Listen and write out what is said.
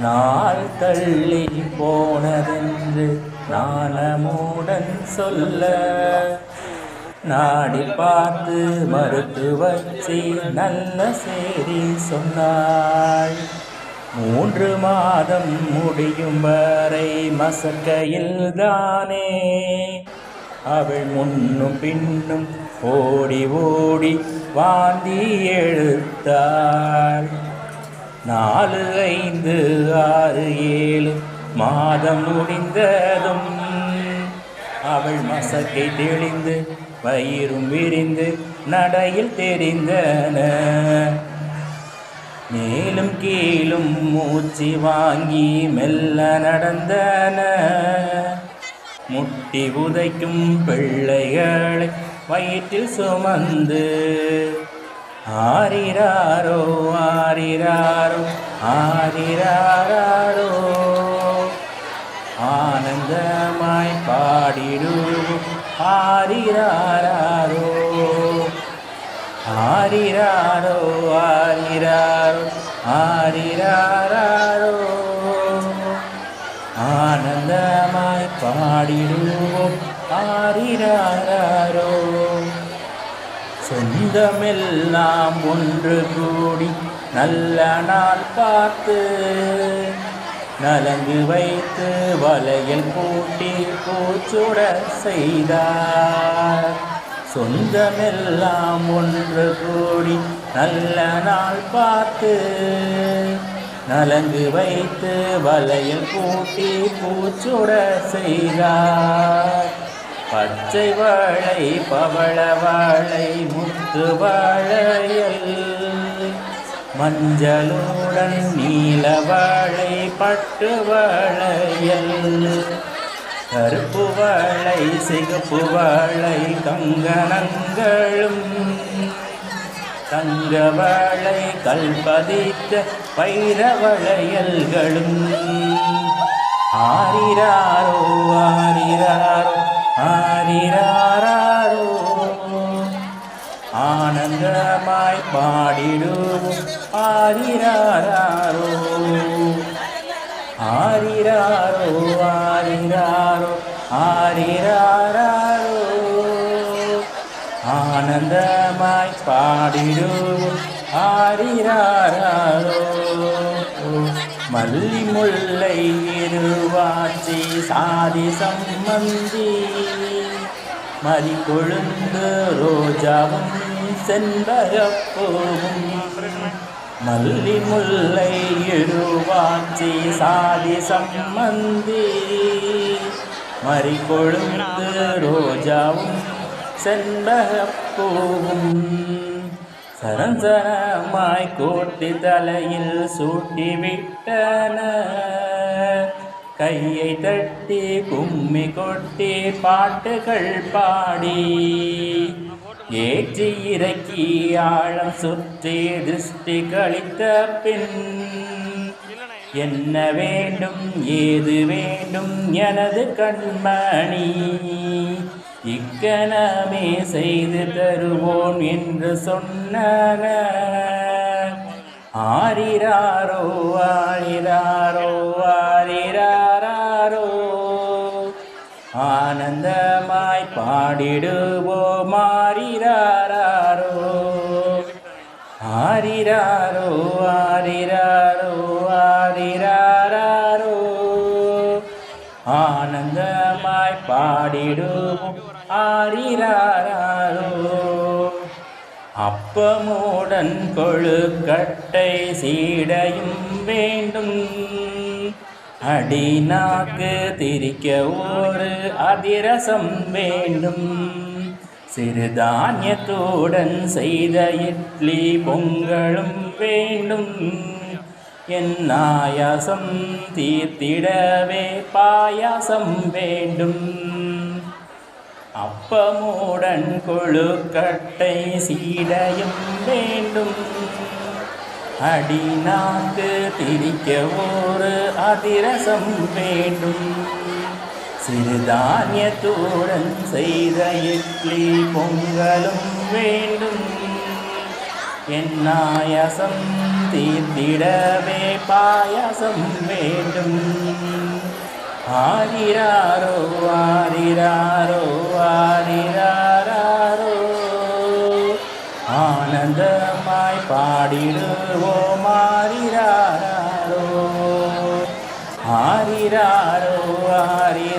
நாள் தள்ளி போனதென்று நாணமூடன் சொல்ல. நாடி பார்த்து மருத்துவச்சி நல்ல செய்தி சொன்னாள். மூன்று மாதம் முடியும் வரை மசக்கையில் தானே. அவள் முன்னும் பின்னும் ஓடி ஓடி வாந்தி எழுத்தாள். நாலு ஐந்து ஆறு ஏழு மாதம் முடிந்ததும் அவள் மசக்கை தெளிந்து வயிறும் விரிந்து நடையில் தெரிந்தன. மேலும் கீழும் மூச்சு வாங்கி மெல்ல நடந்தன. முட்டி உதைக்கும் பிள்ளைகளை வயிற்றில் சுமந்து ஆரிராரோ ஆரிராரோ ஆரிராரோ ஆனந்தமாய் பாடிடுவோம் ஆரிராரோ ஆரிராரோ ஆரிராரோ ஆரிராரோ ஆனந்தமாய் பாடிடுவோம் ஆரிராரோ சொந்தமெல்லாம் ஒன்று கூடி நல்ல நாள் பார்த்து நலங்கு வைத்து வலையில் பூட்டி பூச்சுட செய்தார். சொந்தமெல்லாம் ஒன்று கூடி நல்ல நாள் பார்த்து நலங்கு வைத்து வலையில் பூட்டி பூச்சுட செய்தார். பச்சை வாழை பவள வாழை முத்து வாழையல். மஞ்சளுடன் நீல வாழை பட்டு வாழையல். கருப்பு வாழை சிகப்பு வாழை கங்கணங்களும். தங்க வாழை கல்பதித்த வைர வளையல்களும். ஆரிராரோ ஆரிராரோ. ஆரிராரோ ஆனந்தமாய் பாடிடுவோம். ஆரிராரோ ஆரிராரோ ஆரிராரோ ஆரிராரோ ஆனந்தமாய் பாடிடுவோம். ஆரிராரோ മല്ലിമുല്ലൈ ഇരുവാച്ചി സാരി സമ്മന്തി മരിക്കൊഴുന്ത് റോജാവും ചെമ്പരപ്പൂവും. മല്ലിമുല്ലൈ ഇരുവാച്ചി സാരി സമ്മന്തി മരിക്കൊഴുന്ത് റോജാവും ചെമ്പരപ്പൂവും. சரசரமாய் கோட்டி தலையில் சூட்டிவிட்டன. கையை தட்டி கும்மி கொட்டி பாட்டுகள் பாடி ஏற்றி இறக்கி ஆழம் சுற்றி திருஷ்டி கழித்த பின் என்ன வேண்டும் ஏது வேண்டும் எனது கண்மணி இக்கணமே செய்து தருவோம் என்று சொன்னன ஆரிராரோ ஆரிராரோ ஆரிராரோ ஆனந்தமாய் பாடிடுவோம் ஆரிராரோ ஆரிராரோ ஆரிராரோ ஆரிராரோ ஆனந்தமாய் பாடிடுவோம் ஆறிறாரோ அப்பமூடன் கொழுக்கட்டை சீடையும் வேண்டும். அடிநாக்கு திரிக்க ஒரு அதிரசம் வேண்டும். சிறுதானியத்துடன் செய்த இட்லி பொங்கலும் வேண்டும். என் ஆயாசம் தீர்த்திடவே பாயாசம் வேண்டும். அப்பமுடன் கொழுக்கட்டை சீடையும் வேண்டும். அடிநாக்கு திரிக்க ஒரு அதிரசம் வேண்டும். சிறுதானியத்துடன் செய்த இட்லி பொங்கலும் வேண்டும். என் நாயசம் தீர்த்திடவே பாயசம் வேண்டும். ஆரிராரோ ஆரிராரோ ஆரிராரோ. ஆனந்தமாய் பாடிடுவோம் ஆரிராரோ. ஆரிராரோ ஆரி